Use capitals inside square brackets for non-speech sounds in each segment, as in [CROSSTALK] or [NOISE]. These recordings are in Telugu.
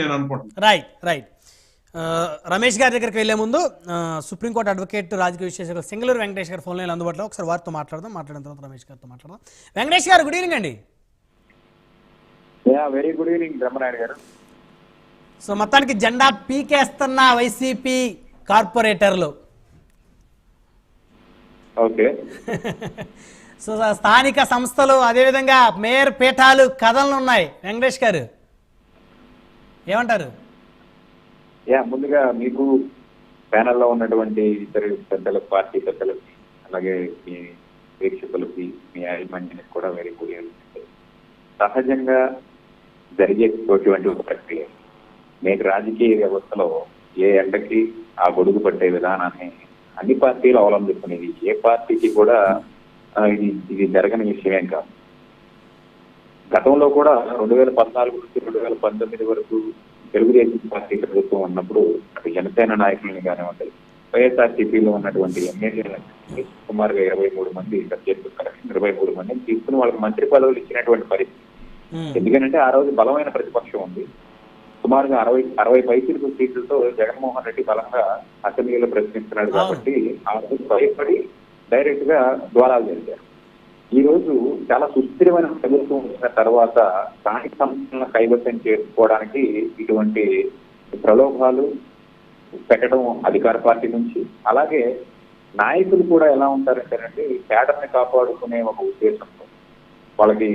నేను అనుకుంటున్నాను. రైట్ రైట్ ఆ, రమేష్ గారి దగ్గరికి వెళ్ళే ముందు సుప్రీంకోర్టు అడ్వకేట్ రాజకీయ విశ్లేషకులు సింగళూరు వెంకటేష్ గారు ఫోన్ లైన్ అందుబాటులో. ఒకసారి వారితో మాట్లాడదాం. మాట్లాడిన తర్వాత రమేష్ గారితో మాట్లాడదాం. వెంకటేష్ గారు గుడ్ ఈవినింగ్ అండి. Yeah very good evening Brahmanayudu గారు. సో మొత్తానికి జెండా పీకేస్తున్న వైసీపీ కార్పొరేటర్లు. ఓకే. [LAUGHS] సో స్థానిక సంస్థలు అదేవిధంగా మేయర్ పీఠాలు కథలు ఉన్నాయి వెంకటేష్ గారు. ఏమంటారు? యా ముందుగా మీకు ప్యానెల్లో ఉన్నటువంటి ఇతర పెద్దల పార్టీ పెద్దలకి అలాగే మీ ప్రేక్షకులకి మీ యాజమాన్యానికి కూడా వెరీ గుడ్ సహజంగా జరిగేటువంటి ఒక ప్రక్రియ. నేటి రాజకీయ వ్యవస్థలో ఏ ఎండకి ఆ గొడుగు పట్టే విధానాన్ని అన్ని పార్టీలు అవలంబిస్తున్నది ఏ పార్టీకి కూడా ఇది ఇది జరగని విషయమేం కాదు. గతంలో కూడా రెండు వేల పద్నాలుగు నుంచి రెండు వేల పంతొమ్మిది వరకు తెలుగుదేశం పార్టీ ప్రభుత్వం ఉన్నప్పుడు అటు జనసేన నాయకులని కానివ్వండి వైఎస్ఆర్సీపీలో ఉన్నటువంటి ఎమ్మెల్యేలని సుమారుగా ఇరవై మూడు మంది సబ్జెక్టు ఇరవై మూడు మందిని తీసుకుని వాళ్ళకి మంత్రి పదవులు ఇచ్చినటువంటి పరిస్థితి. ఎందుకంటే ఆ రోజు బలమైన ప్రతిపక్షం ఉంది. సుమారుగా అరవై అరవై పైసలకు సీట్లతో జగన్మోహన్ రెడ్డి బలంగా అసెంబ్లీలో ప్రశ్నిస్తున్నాడు కాబట్టి ఆ రోజు భయపడి డైరెక్ట్గా ద్వారాలు జరిగారు ఈ రోజు చాలా సుస్థిరమైన ప్రభుత్వం వచ్చిన తర్వాత స్థానిక సంస్థలను కైవసం చేసుకోవడానికి ఇటువంటి ప్రలోభాలు పెట్టడం అధికార పార్టీ నుంచి. అలాగే నాయకులు కూడా ఎలా ఉంటారంటేనండి కేడర్ని కాపాడుకునే ఒక ఉద్దేశంతో వాళ్ళకి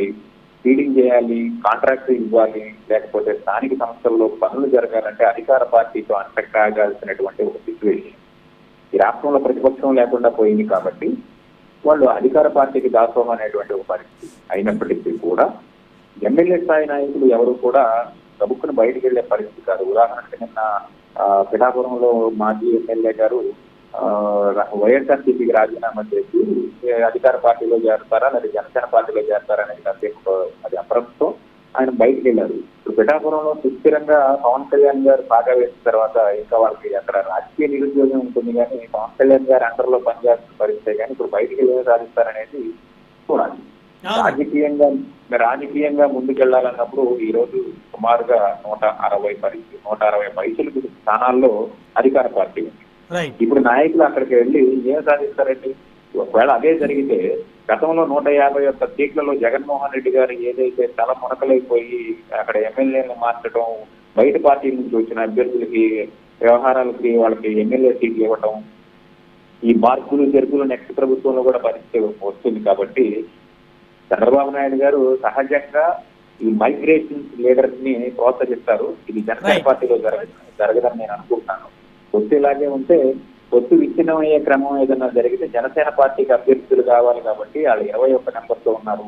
ఫీడింగ్ చేయాలి కాంట్రాక్ట్ ఇవ్వాలి లేకపోతే స్థానిక సంస్థల్లో పనులు జరగాలంటే అధికార పార్టీతో అంటక్కాగాల్సినటువంటి ఒక సిచ్యువేషన్ ఈ రాష్ట్రంలో ప్రతిపక్షం లేకుండా పోయింది కాబట్టి వాళ్ళు అధికార పార్టీకి దాసోహం అనేటువంటి ఒక పరిస్థితి అయినప్పటికీ కూడా ఎమ్మెల్యే స్థాయి నాయకులు ఎవరు కూడా గబుక్కుని బయటికి వెళ్ళే పరిస్థితి కాదు. ఉదాహరణకి నిన్న ఆ, పిఠాపురంలో మాజీ ఎమ్మెల్యే గారు ఆ, వైఎస్ఆర్సీపీకి రాజీనామా చేసి అధికార పార్టీలో చేరుతారా లేదా జనసేన పార్టీలో చేరుతారా అనేది కాసేపు అది అప్రమత్తం. ఆయన బయటికి వెళ్ళారు ఇప్పుడు పిఠాపురంలో సుస్థిరంగా పవన్ కళ్యాణ్ గారు బాగా వేసిన తర్వాత ఇంకా వాళ్ళకి అక్కడ రాజకీయ నిరుద్యోగం ఉంటుంది కానీ పవన్ కళ్యాణ్ గారు అండర్లో పనిచేస్తున్న పరిస్థితి కానీ ఇప్పుడు బయటికి వెళ్ళి సాధిస్తారనేది చూడాలి. రాజకీయంగా రాజకీయంగా ముందుకెళ్ళాలన్నప్పుడు ఈ రోజు సుమారుగా నూట అరవై పరిస్థితి నూట అరవై పైసలకు స్థానాల్లో అధికార పార్టీ ఉంది. ఇప్పుడు నాయకులు అక్కడికి వెళ్ళి ఏం సాధిస్తారండి? ఒకవేళ అదే జరిగితే గతంలో నూట యాభై ఒక్క సీట్లలో జగన్మోహన్ రెడ్డి గారు ఏదైతే తల మునకలైపోయి అక్కడ ఎమ్మెల్యేలను మార్చడం బయట పార్టీ నుంచి వచ్చిన అభ్యర్థులకి వ్యవహారాలకి వాళ్ళకి ఎమ్మెల్యే సీట్లు ఇవ్వటం ఈ మార్పులు జరుపులు నెక్స్ట్ ప్రభుత్వంలో కూడా పరిస్థితి వస్తుంది కాబట్టి చంద్రబాబు నాయుడు గారు సహజంగా ఈ మైగ్రేషన్ లీడర్స్ని ప్రోత్సహిస్తారు ఇది జనసేన. పార్టీలో జరగ జరగదని నేను అనుకుంటున్నాను ఇలాగే ఉంటే పొత్తు విచ్ఛిన్నమయ్యే క్రమం ఏదైనా జరిగితే జనసేన పార్టీకి అభ్యర్థులు కావాలి కాబట్టి వాళ్ళు ఇరవై ఒక్క నెంబర్తో ఉన్నారు.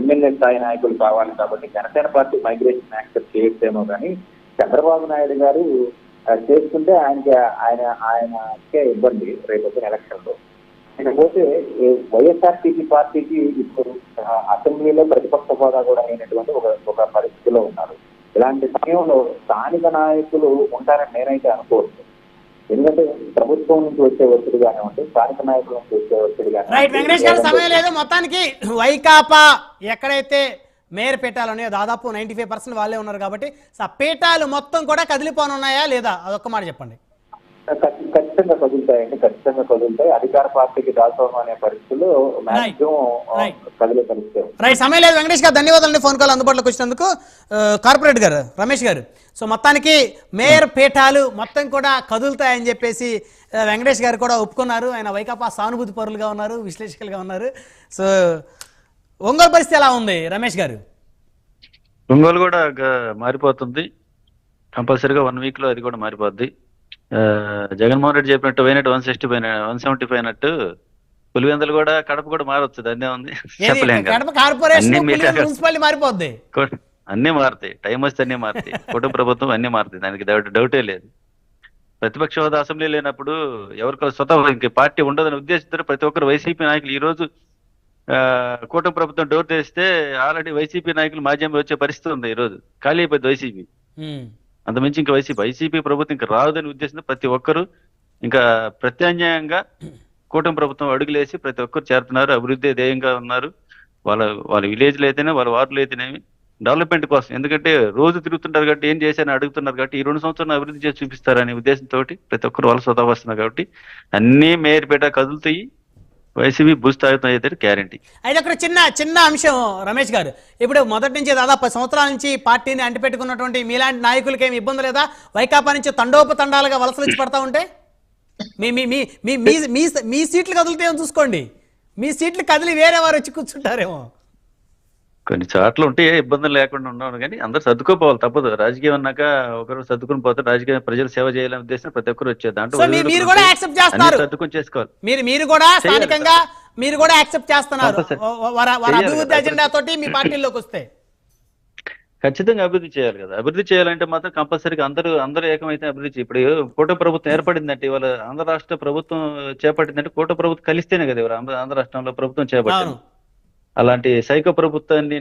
ఎమ్మెల్యే స్థాయి నాయకులు కావాలి కాబట్టి జనసేన పార్టీ మైగ్రేషన్ యాక్సెప్ట్ చేయొచ్చేమో కానీ చంద్రబాబు నాయుడు గారు చేసుకుంటే ఆయనకి ఆయన ఆయనకే ఇబ్బంది రేపు వచ్చిన ఎలక్షన్లో ఇకపోతే వైఎస్ఆర్సీపీ పార్టీకి ఇప్పుడు అసెంబ్లీలో ప్రతిపక్ష హోదా కూడా అయినటువంటి ఒక ఒక పరిస్థితిలో ఉన్నారు. ఇలాంటి సమయంలో స్థానిక నాయకులు ఉంటారని నేనైతే అనుకోవచ్చు ఎందుకంటే ప్రభుత్వం నుంచి వచ్చే ఒత్తిడి కానివ్వండి స్థానిక నాయకుల నుంచి వచ్చే ఒత్తిడి రైట్ వెంకటేష్ గారు సమయం లేదు. మొత్తానికి వైకాపా ఎక్కడైతే మేయర్ పీఠాలు ఉన్నాయో దాదాపు నైంటీ ఫైవ్ పర్సెంట్ వాళ్ళే ఉన్నారు కాబట్టి ఆ పీఠాలు మొత్తం కూడా కదిలిపోనున్నాయా లేదా? అదొక్క మాట చెప్పండి. ఖచ్చితంగా కదులుతాయండి ఖచ్చితంగా కదులుతాయి. అధికార పార్టీకి దాసోహం అనే పరిస్థితులు మాక్సిమం. కదిలే పరిస్థితి రైట్ సమయం లేదు. వెంకటేష్ గారు ధన్యవాదాలు ఫోన్ కాల్ అందుబాటులోకి వచ్చినందుకు. కార్పొరేట్ గారు రమేష్ గారు. సో మొత్తానికి మేయర్ పీఠాలు మొత్తం కూడా కదులుతాయని చెప్పేసి వెంకటేష్ గారు కూడా ఒప్పుకున్నారు. ఆయన వైకాపా సానుభూతి పరులుగా ఉన్నారు విశ్లేషకులుగా ఉన్నారు. సో ఒంగోలు పరిస్థితి ఎలా ఉంది రమేష్ గారు? ఒంగోలు కూడా మారిపోతుంది. కంపల్సరీగా వన్ వీక్లో అది కూడా మారిపోద్ది. జగన్మోహన్ రెడ్డి చెప్పినట్టు పోయినట్టు వన్ సిక్స్టీ పైన వన్ సెవెంటీ పోయినట్టు పులివెందులు కూడా కడప కూడా మారొచ్చు దాన్నే ఉంది. చెప్పలేం అన్ని మారిపోద్ది. అన్ని మారుతాయి టైం వస్తే అన్ని మారుతాయి [LAUGHS] కుటుంబ ప్రభుత్వం అన్ని మారుతాయి దానికి డౌట్ డౌటే లేదు. ప్రతిపక్ష హోదా అసెంబ్లీ లేనప్పుడు ఎవరికో స్వతహా ఇంక పార్టీ ఉండదని ఉద్దేశంతో ప్రతి ఒక్కరు వైసీపీ నాయకులు ఈ రోజు ఆ, కూటమి ప్రభుత్వం డోర్ తెస్తే ఆల్రెడీ వైసీపీ నాయకులు మాధ్యమం వచ్చే పరిస్థితి ఉంది ఈ రోజు ఖాళీ అయిపోయింది వైసీపీ. అంతమించి ఇంకా వైసీపీ వైసీపీ ప్రభుత్వం ఇంకా రాదని ఉద్దేశంతో ప్రతి ఒక్కరు ఇంకా ప్రత్యామ్నాయంగా కూటమి ప్రభుత్వం అడుగులేసి ప్రతి ఒక్కరు చేరుతున్నారు అభివృద్ధి ధ్యేయంగా ఉన్నారు. వాళ్ళ వాళ్ళ విలేజ్లు అయితేనే వాళ్ళ వార్డులు అయితేనేమి డెవలప్మెంట్ కోసం. ఎందుకంటే రోజు తిరుగుతుంటారు కాబట్టి ఏం చేశారని అడుగుతున్నారు కాబట్టి ఈ రెండు సంవత్సరాలు అభివృద్ధి చేసి చూపిస్తారనే ఉద్దేశంతో ప్రతి ఒక్కరు వలస వస్తా వస్తున్నారు కాబట్టి అన్ని మేయర్పేట కదులుతాయి. వైసీపీ భూస్థాయితం అయితే గ్యారంటీ. అయితే అక్కడ చిన్న చిన్న అంశం రమేష్ గారు. ఇప్పుడు మొదటి నుంచి దాదాపు పది సంవత్సరాల నుంచి పార్టీని అంటిపెట్టుకున్నటువంటి మీలాంటి నాయకులకి ఏమి ఇబ్బంది లేదా? వైకాపా నుంచి తండోపతండాలుగా వలసలు వచ్చి పడతా ఉంటే? మీ మీ మీ మీ మీ- సీట్లు కదులుతాయని చూసుకోండి. మీ సీట్లు కదిలి వేరే వారు వచ్చి కూర్చుంటారేమో. కొన్ని చోట్ల ఉంటే ఏ ఇబ్బందులు లేకుండా ఉన్నాను కానీ అందరూ సర్దుకోపోవాలి తప్పదు. రాజకీయం అన్నాక ఒకరు సర్దుకుని పోతారు రాజకీయ ప్రజలు సేవ చేయాలనే ఉద్దేశం ప్రతి ఒక్కరు వచ్చేది దాంట్లో మీరు కూడా యాక్సెప్ట్ చేస్తారు అన్ని సర్దుకొని చేసుకోవాలి. మీరు మీరు కూడా స్థానికంగా మీరు కూడా యాక్సెప్ట్ చేస్తున్నారు. వారి అభివృద్ధి. అజెండా తోటి మీ పార్టీలోకి వస్తే. ఖచ్చితంగా అభివృద్ధి చేయాలి కదా. అభివృద్ధి చేయాలంటే మాత్రం కంపల్సరీగా అందరూ అందరూ ఏకమైతే అభివృద్ధి. ఇప్పుడు కూట ప్రభుత్వం ఏర్పడిందంటే ఇవాళ ఆంధ్ర రాష్ట్ర ప్రభుత్వం చేపట్టిందంటే కూట ప్రభుత్వం కలిస్తేనే కదా ఇవాళ ఆంధ్ర రాష్ట్రంలో ప్రభుత్వం చేపట్టింది. అలాంటి సైకో ప్రభుత్వాన్ని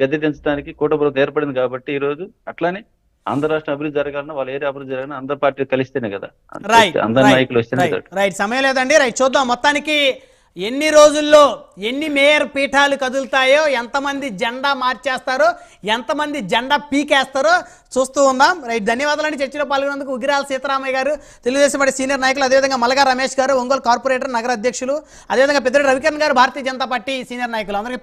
గద్దె దించడానికి కూట ప్రభుత్వం ఏర్పడింది కాబట్టి ఈ రోజు అట్లానే ఆంధ్ర రాష్ట్రం అభివృద్ధి జరగాలన్నా వాళ్ళ ఏరియా అభివృద్ధి జరగాలన్నా అందరు పార్టీలు కలిస్తేనే కదా. రైట్ అందరు నాయకులు వస్తేనే రైట్ సమయం లేదండి. రైట్ చూద్దాం. మొత్తానికి ఎన్ని రోజుల్లో ఎన్ని మేయర్ పీఠాలు కదులుతాయో ఎంతమంది జెండా మార్చేస్తారో ఎంతమంది జెండా పీకేస్తారో చూస్తూ ఉందాం రైట్ ధన్యవాదాలండి. చర్చలో పాల్గొనేందుకు ఉగిరాల సీతారామయ్య గారు తెలుగుదేశం పార్టీ సీనియర్ నాయకులు అదేవిధంగా మల్లగా రమేష్ గారు ఒంగోలు కార్పొరేటర్ నగర అధ్యక్షులు అదేవిధంగా పెద్దరెడ్డి రవికిరణ్ గారు భారతీయ జనతా పార్టీ సీనియర్ నాయకులు. అందరికీ